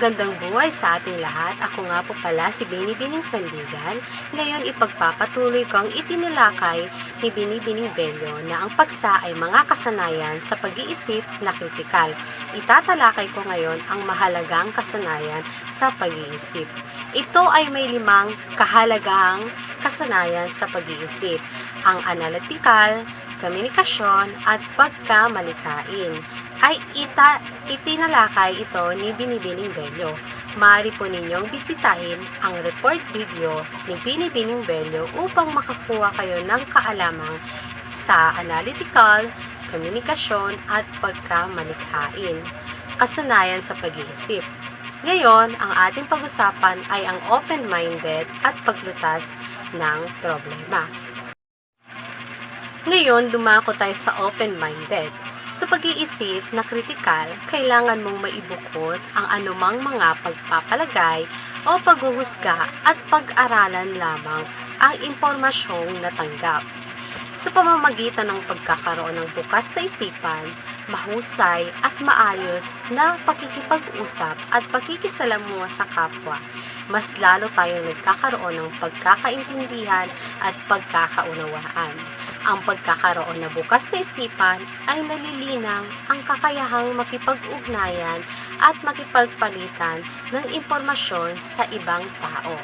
Magandang buhay sa ating lahat. Ako nga po pala si Binibining Sandigan. Ngayon ipagpapatuloy ko ang itinalakay ni Binibining Bello na ang pagsa ay mga kasanayan sa pag-iisip na kritikal. Itatalakay ko ngayon ang mahalagang kasanayan sa pag-iisip. Ito ay may limang kahalagang kasanayan sa pag-iisip. Ang analytical, komunikasyon at pagkamalikain ay ita, itinalakay ito ni Binibining Bello. Maaari po ninyong bisitahin ang report video ni Binibining Bello upang makakuha kayo ng kaalamang sa analytical, komunikasyon at pagkamalikhain. Kasanayan sa pag-iisip. Ngayon, ang ating pag-usapan ay ang open-minded at paglutas ng problema. Ngayon, dumako tayo sa open-minded. Sa pag-iisip na kritikal, kailangan mong maibukod ang anumang mga pagpapalagay o paghuhusga at pag-aralan lamang ang impormasyong natanggap. Sa pamamagitan ng pagkakaroon ng bukas na isipan, mahusay at maayos na pakikipag-usap at pakikisalamuha sa kapwa, mas lalo tayong nagkakaroon ng pagkakaintindihan at pagkakaunawaan. Ang pagkakaroon na bukas na isipan ay nalilinang ang kakayahang makipag-ugnayan at makipagpalitan ng impormasyon sa ibang tao.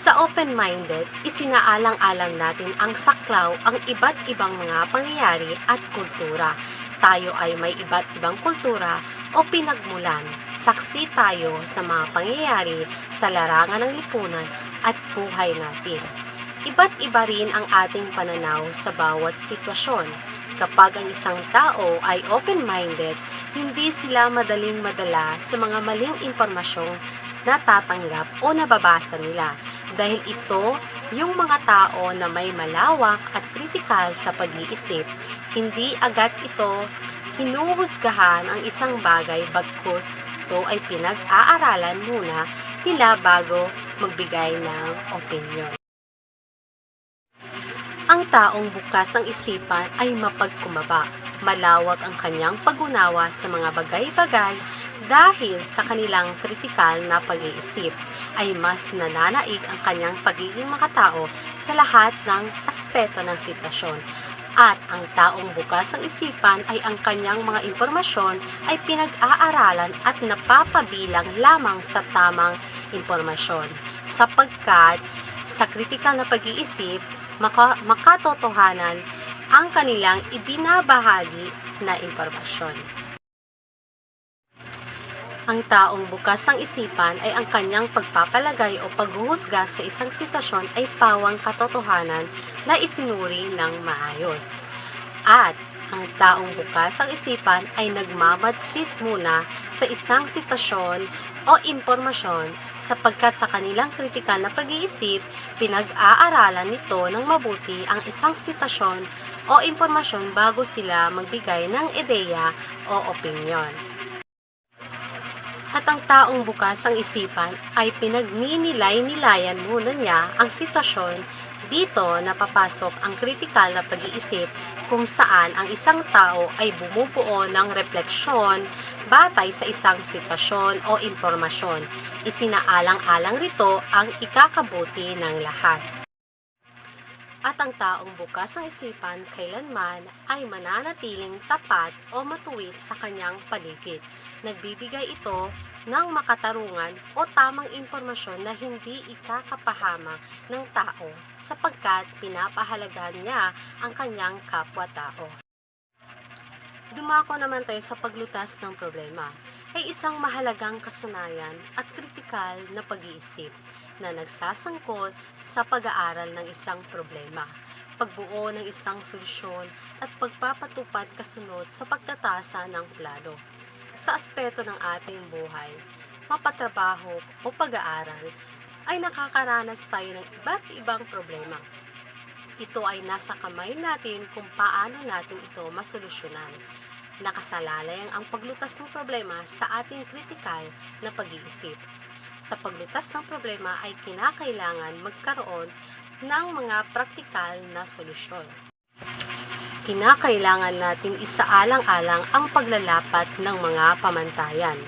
Sa open-minded, isinaalang-alang natin ang saklaw ang iba't ibang mga pangyayari at kultura. Tayo ay may iba't ibang kultura o pinagmulan. Saksi tayo sa mga pangyayari sa larangan ng lipunan at buhay natin. Iba't iba rin ang ating pananaw sa bawat sitwasyon. Kapag ang isang tao ay open-minded, hindi sila madaling madala sa mga maling impormasyong natatanggap o nababasa nila dahil ito yung mga tao na may malawak at kritikal sa pag-iisip. Hindi agad ito hinuhusgahan ang isang bagay bagkus ito ay pinag-aaralan muna nila bago magbigay ng opinion. Ang taong bukas ang isipan ay mapagkumaba. Malawak ang kanyang pag-unawa sa mga bagay-bagay dahil sa kanilang kritikal na pag-iisip ay mas nananaig ang kanyang pagiging makatao sa lahat ng aspeto ng sitwasyon. At ang taong bukas ang isipan ay ang kanyang mga impormasyon ay pinag-aaralan at napapabilang lamang sa tamang impormasyon. Sapagkat sa kritikal na pag-iisip, maka, makatotohanan ang kanilang ibinabahagi na impormasyon. Ang taong bukas ang isipan ay ang kanyang pagpapalagay o paghuhusga sa isang sitwasyon ay pawang katotohanan na isinuri ng maayos. At ang taong bukas ang isipan ay nagmamadsit muna sa isang sitwasyon o impormasyon sapagkat sa kanilang kritikal na pag-iisip, pinag-aaralan nito ng mabuti ang isang sitwasyon o impormasyon bago sila magbigay ng ideya o opinyon. At ang taong bukas ang isipan ay pinagninilay-nilayan muna niya ang sitwasyon dito napapasok ang kritikal na pag-iisip kung saan ang isang tao ay bumubuo ng refleksyon batay sa isang sitwasyon o impormasyon. Isinaalang-alang rito ang ikakabuti ng lahat. At ang taong bukas ang isipan kailanman ay mananatiling tapat o matuwid sa kanyang paligid. Nagbibigay ito ng makatarungan o tamang impormasyon na hindi ikakapahama ng tao sapagkat pinapahalagahan niya ang kanyang kapwa-tao. Dumako naman tayo sa paglutas ng problema ay isang mahalagang kasanayan at kritikal na pag-iisip na nagsasangkot sa pag-aaral ng isang problema, pagbuo ng isang solusyon at pagpapatupad kasunod sa pagtatasa ng plano. Sa aspeto ng ating buhay, mapatrabaho o pag-aaral, ay nakakaranas tayo ng iba't ibang problema. Ito ay nasa kamay natin kung paano natin ito masolusyonan. Nakasalalay ang paglutas ng problema sa ating kritikal na pag-iisip. Sa paglutas ng problema ay kinakailangan magkaroon ng mga praktikal na solusyon. Kinakailangan nating isaalang-alang ang paglalapat ng mga pamantayan.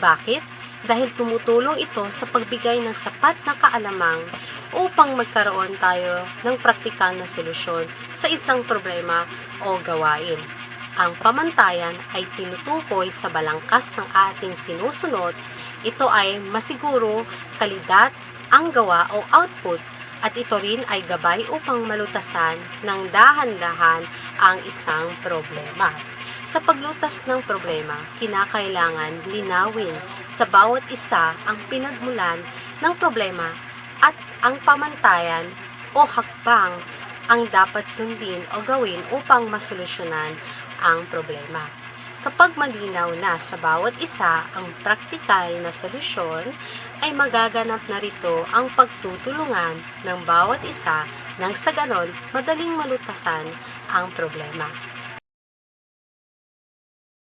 Bakit? Dahil tumutulong ito sa pagbigay ng sapat na kaalamang upang magkaroon tayo ng praktikal na solusyon sa isang problema o gawain. Ang pamantayan ay tinutukoy sa balangkas ng ating sinusunod. Ito ay masiguro, kalidad, ang gawa o output at ito rin ay gabay upang malutasan ng dahan-dahan ang isang problema. Sa paglutas ng problema, kinakailangan linawin sa bawat isa ang pinagmulan ng problema at ang pamantayan o hakbang ang dapat sundin o gawin upang masolusyonan ang problema. Kapag malinaw na sa bawat isa ang praktikal na solusyon, ay magaganap na rito ang pagtutulungan ng bawat isa nang sa ganon madaling malutasan ang problema.